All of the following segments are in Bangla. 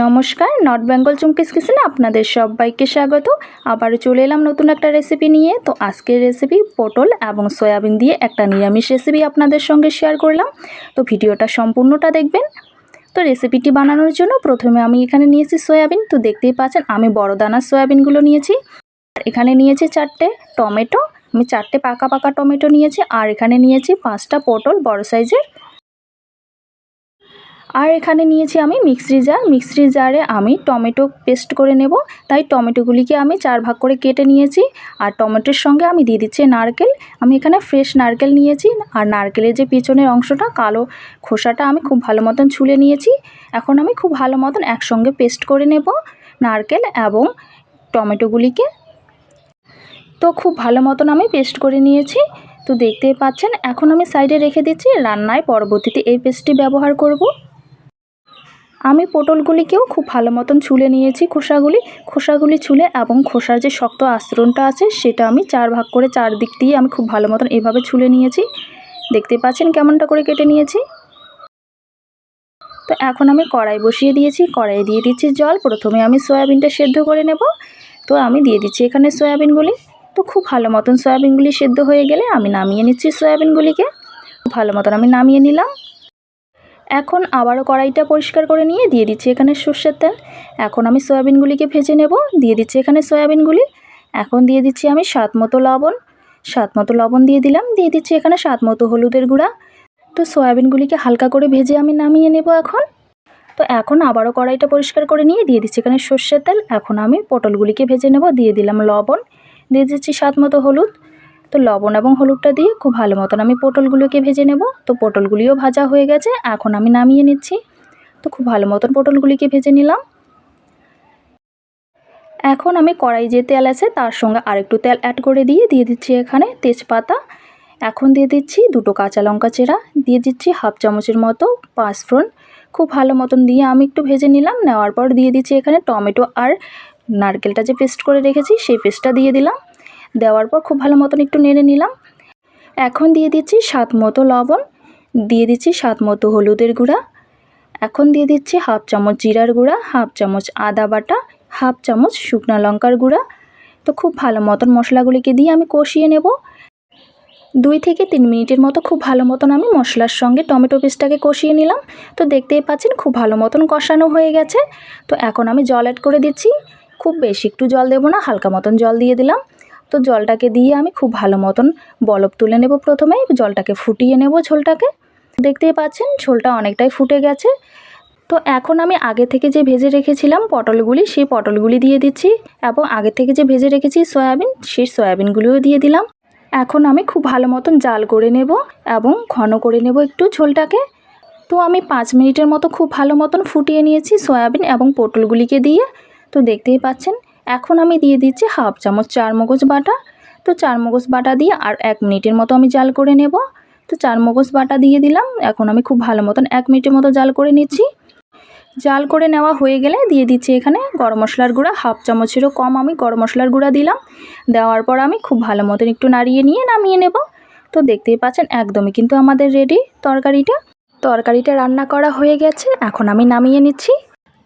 নমস্কার নর্থ বেঙ্গল চুমকিস কিচেনে আপনাদের সবাইকে স্বাগত। আবারও চলে এলাম নতুন একটা রেসিপি নিয়ে। তো আজকের রেসিপি পটল এবং সয়াবিন দিয়ে একটা নিরামিষ রেসিপি আপনাদের সঙ্গে শেয়ার করলাম। তো ভিডিওটা সম্পূর্ণটা দেখবেন। তো রেসিপিটি বানানোর জন্য প্রথমে আমি এখানে নিয়েছি সয়াবিন। তো দেখতেই পাচ্ছেন, আমি বড় দানার সয়াবিনগুলো নিয়েছি। আর এখানে নিয়েছি চারটে টমেটো। আমি চারটে পাকা পাকা টমেটো নিয়েছি। আর এখানে নিয়েছি পাঁচটা পটল বড় সাইজের আর এখানে নিয়েছি আমি মিক্সি জার মিক্সি জারে আমি টমেটো পেস্ট করে নেব। তাই টমেটোগুলিকে আমি চার ভাগ করে কেটে নিয়েছি। আর টমেটোর সঙ্গে আমি দিয়ে দিচ্ছি নারকেল। আমি এখানে ফ্রেশ নারকেল নিয়েছি। আর নারকেলের যে পেছনের অংশটা, কালো খোসাটা আমি খুব ভালো মতন ছুলে নিয়েছি। এখন আমি খুব ভালো মতন একসঙ্গে পেস্ট করে নেব নারকেল এবং টমেটোগুলিকে। তো খুব ভালো মতন আমি পেস্ট করে নিয়েছি। তো দেখতেই পাচ্ছেন, এখন আমি সাইডে রেখে দিচ্ছি। রান্নায় পরবর্তীতে এই পেস্টটি ব্যবহার করব। আমি পটলগুলিকেও খুব ভালো মতন ছুলে নিয়েছি খোসাগুলি। খোসাগুলি ছুলে এবং খোসার যে শক্ত আস্তরণটা আছে, সেটা আমি চার ভাগ করে চার দিক দিয়ে আমি খুব ভালো মতন এভাবে ছুলে নিয়েছি। দেখতে পাচ্ছেন কেমনটা করে কেটে নিয়েছি? তো এখন আমি কড়াই বসিয়ে দিয়েছি। কড়াই দিয়ে দিচ্ছি জল। প্রথমে আমি সয়াবিনটা সেদ্ধ করে নেব। তো আমি দিয়ে দিচ্ছি এখানে সয়াবিনগুলি। তো খুব ভালো মতন সয়াবিনগুলি সেদ্ধ হয়ে গেলে আমি নামিয়ে নিচ্ছি সয়াবিনগুলিকে। ভালো মতন আমি নামিয়ে নিলাম। এখন আবারও কড়াইটা পরিষ্কার করে নিয়ে দিয়ে দিচ্ছি এখানে সর্ষের তেল। এখন আমি সয়াবিনগুলিকে ভেজে নেব, দিয়ে দিচ্ছি এখানে সয়াবিনগুলি। এখন দিয়ে দিচ্ছি আমি স্বাদ মতো লবণ। স্বাদ মতো লবণ দিয়ে দিলাম, দিয়ে দিচ্ছি এখানে স্বাদ মতো হলুদের গুঁড়া। তো সয়াবিনগুলিকে হালকা করে ভেজে আমি নামিয়ে নেব এখন। তো এখন আবারও কড়াইটা পরিষ্কার করে নিয়ে দিয়ে দিচ্ছি এখানে সর্ষের তেল। এখন আমি পটলগুলিকে ভেজে নেব, দিয়ে দিলাম লবণ। দিয়ে দিচ্ছি স্বাদ মতো হলুদ। তো লবণ এবং হলুদটা দিয়ে খুব ভালো মতন আমি পটলগুলোকে ভেজে নেব। তো পটলগুলিও ভাজা হয়ে গেছে, এখন আমি নামিয়ে নিচ্ছি। তো খুব ভালো মতন পটলগুলিকে ভেজে নিলাম। এখন আমি কড়াই যে তেল আছে তার সঙ্গে আরেকটু তেল অ্যাড করে দিয়ে দিয়ে দিচ্ছি এখানে তেজপাতা। এখন দিয়ে দিচ্ছি দুটো কাঁচা লঙ্কা চেরা, দিয়ে দিচ্ছি হাফ চামচের মতো পাঁচফোড়ন। খুব ভালো মতন দিয়ে আমি একটু ভেজে নিলাম, নেওয়ার পর দিয়ে দিচ্ছি এখানে টমেটো আর নারকেলটা যে পেস্ট করে রেখেছি সেই পেস্টটা দিয়ে দিলাম। দেওয়ার পর খুব ভালো মতন একটু নেড়ে নিলাম। এখন দিয়ে দিচ্ছি স্বাদ মতো লবণ, দিয়ে দিচ্ছি স্বাদ মতো হলুদের গুঁড়া। এখন দিয়ে দিচ্ছি হাফ চামচ জিরার গুঁড়া, হাফ চামচ আদা বাটা, হাফ চামচ শুকনো লঙ্কার গুঁড়া। তো খুব ভালো মতন মশলাগুলিকে দিয়ে আমি কষিয়ে নেব। দুই থেকে তিন মিনিটের মতো খুব ভালো মতন আমি মশলার সঙ্গে টমেটো পেস্টটাকে কষিয়ে নিলাম। তো দেখতেই পাচ্ছেন খুব ভালো মতন কষানো হয়ে গেছে। তো এখন আমি জল অ্যাড করে দিচ্ছি। খুব বেশি একটু জল দেবো না, হালকা মতন জল দিয়ে দিলাম। তো জলটাকে দিয়ে আমি খুব ভালো মতন বলব তুলে নেব প্রথমে, জলটাকে ফুটিয়ে নেব ঝোলটাকে। দেখতেই পাচ্ছেন ঝোলটা অনেকটাই ফুটে গেছে। তো এখন আমি আগে থেকে যে ভেজে রেখেছিলাম পটলগুলি, সেই পটলগুলি দিয়ে দিচ্ছি এবং আগে থেকে যে ভেজে রেখেছি সয়াবিন, সেই সয়াবিনগুলিও দিয়ে দিলাম। এখন আমি খুব ভালো মতন জাল করে নেব এবং ঘন করে নেব একটু ঝোলটাকে। তো আমি পাঁচ মিনিটের মতো খুব ভালো মতন ফুটিয়ে নিয়েছি সয়াবিন এবং পটলগুলিকে দিয়ে। তো দেখতেই পাচ্ছেন এখন আমি দিয়ে দিচ্ছি হাফ চামচ চার মগজ বাটা। তো চার মগজ বাটা দিয়ে আর এক মিনিটের মতো আমি জাল করে নেব। তো চার মগজ বাটা দিয়ে দিলাম। এখন আমি খুব ভালো মতন এক মিনিটের মতো জাল করে নিচ্ছি। জাল করে নেওয়া হয়ে গেলে দিয়ে দিচ্ছি এখানে গরম মশলার গুঁড়া। হাফ চামচেরও কম আমি গরম মশলার গুঁড়া দিলাম। দেওয়ার পর আমি খুব ভালো মতন একটু নাড়িয়ে নিয়ে নামিয়ে নেব। তো দেখতেই পাচ্ছেন একদমই কিন্তু আমাদের রেডি তরকারিটা। তরকারিটা রান্না করা হয়ে গেছে। এখন আমি নামিয়ে নিচ্ছি।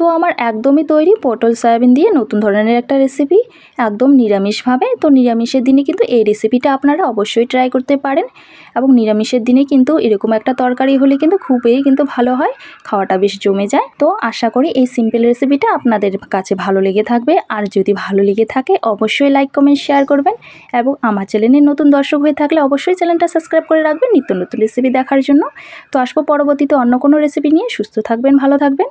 তো আমার একদমই তৈরি পটল সয়াবিন দিয়ে নতুন ধরনের একটা রেসিপি একদম নিরামিষভাবে। তো নিরামিষের দিনে কিন্তু এই রেসিপিটা আপনারা অবশ্যই ট্রাই করতে পারেন এবং নিরামিষের দিনে কিন্তু এরকম একটা তরকারি হলে কিন্তু খুবই কিন্তু ভালো হয়, খাওয়াটা বেশ জমে যায়। তো আশা করি এই সিম্পল রেসিপিটা আপনাদের কাছে ভালো লেগে থাকবে। আর যদি ভালো লেগে থাকে, অবশ্যই লাইক কমেন্ট শেয়ার করবেন এবং আমার চ্যানেলের নতুন দর্শক হয়ে থাকলে অবশ্যই চ্যানেলটা সাবস্ক্রাইব করে রাখবেন নিত্য নতুন রেসিপি দেখার জন্য। তো আসব পরবর্তীতে অন্য কোনো রেসিপি নিয়ে। সুস্থ থাকবেন, ভালো থাকবেন।